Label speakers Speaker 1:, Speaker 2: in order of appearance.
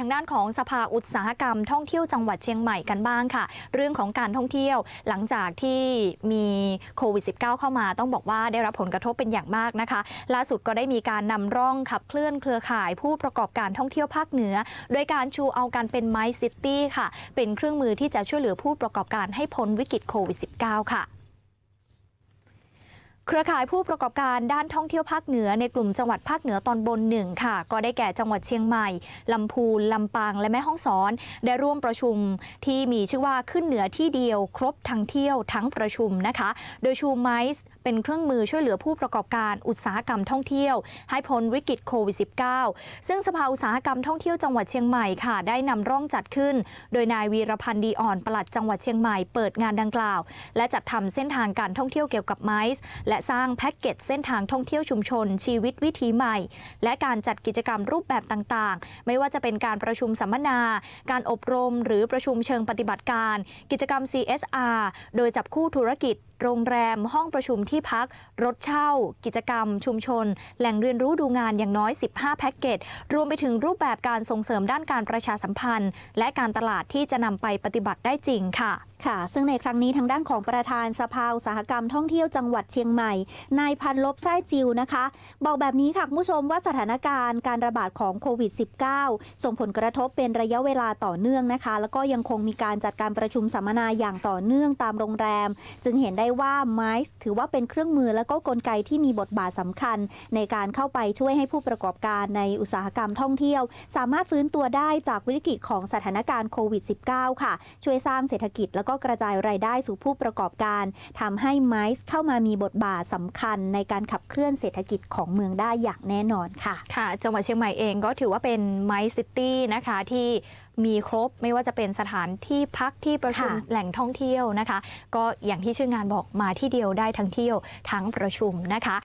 Speaker 1: ทางด้านของสภาอุตสาหกรรม ท่องเที่ยวจังหวัดเชียงใหม่กันบ้างค่ะ เรื่องของการท่องเที่ยวหลังจากที่มีโควิด -19 เข้ามาต้องบอกว่าได้รับผลกระทบเป็นอย่างมากนะคะ ล่าสุดก็ได้มีการนำร่องขับเคลื่อนเครือข่ายผู้ประกอบการท่องเที่ยวภาคเหนือ โดยการชูเอาการเป็นไมซิตี้ค่ะ เป็นเครื่องมือที่จะช่วยเหลือผู้ประกอบการให้พ้นวิกฤตโควิด -19 ค่ะ เครือข่ายผู้ประกอบการด้านท่องเที่ยวภาคเหนือในกลุ่มจังหวัดภาคเหนือตอนบนหนึ่งค่ะ ก็ได้แก่จังหวัดเชียงใหม่ ลำพูน ลำปาง และแม่ฮ่องสอน ได้ร่วมประชุมที่มีชื่อว่าขึ้นเหนือที่เดียว ครบทั้งเที่ยวทั้งประชุมนะคะ โดยชูไมซ์เป็นเครื่องมือช่วยเหลือผู้ประกอบการอุตสาหกรรมท่องเที่ยว ให้พ้นวิกฤตโควิด -19 ซึ่งสภาอุตสาหกรรมท่องเที่ยวจังหวัดเชียงใหม่ค่ะ ได้นำร่องจัดขึ้น โดยนายวีรพันธ์ดีอ่อนปลัดจังหวัดเชียงใหม่เปิดงานดังกล่าว และจัดทำเส้นทางการท่องเที่ยวเกี่ยวกับไมซ์และสร้างแพ็กเกจเส้นทางท่องเที่ยวชุมชน ชีวิตวิถีใหม่ และการจัดกิจกรรมรูปแบบต่างๆ ไม่ว่าจะเป็นการประชุมสัมมนา การอบรม หรือประชุมเชิงปฏิบัติการ กิจกรรม CSR โดยจับคู่ธุรกิจโรงแรม ห้องประชุมที่พัก รถเช่า กิจกรรม ชุมชน แหล่งเรียนรู้ดูงานอย่างน้อย 15 แพ็กเกจ รวมไปถึงรูปแบบการส่งเสริมด้านการประชาสัมพันธ์ และการตลาดที่จะนำไปปฏิบัติได้จริงค่ะ
Speaker 2: ค่ะ ซึ่งในครั้งนี้ทางด้านของประธานสภาอุตสาหกรรมท่องเที่ยวจังหวัดเชียงใหม่นายพันลบไส้จิวนะคะ บอกแบบนี้ค่ะคุณผู้ชมว่าสถานการณ์การระบาดของโควิด -19 ส่งผลกระทบเป็นระยะเวลาต่อเนื่องนะคะ แล้วก็ยังคงมีการจัดการประชุมสัมมนาอย่างต่อเนื่องตามโรงแรม จึงเห็นได้ว่าไมซ์ถือว่าเป็นเครื่องมือและก็กลไกที่มีบทบาทสำคัญ ในการเข้าไปช่วยให้ผู้ประกอบการในอุตสาหกรรมท่องเที่ยว สามารถฟื้นตัวได้จากวิกฤตของสถานการณ์โควิด -19 ค่ะ ช่วยสร้างเศรษฐกิจแล้วก็กระจายรายได้สู่ผู้ประกอบการทำให้ไมซ์เข้ามามีบทบาทสำคัญในการขับเคลื่อนเศรษฐกิจของเมืองได้อย่างแน่นอนค่ะ
Speaker 1: ค่ะ จังหวัดเชียงใหม่เองก็ถือว่าเป็นไมซ์ซิตี้นะคะที่มีครบไม่ว่าจะเป็นสถานที่พักที่ประชุม
Speaker 2: ค่ะ
Speaker 1: แหล่งท่องเที่ยวนะคะ ก็อย่างที่ชื่องานบอกมาที่เดียวได้ทั้งเที่ยวทั้งประชุมนะคะ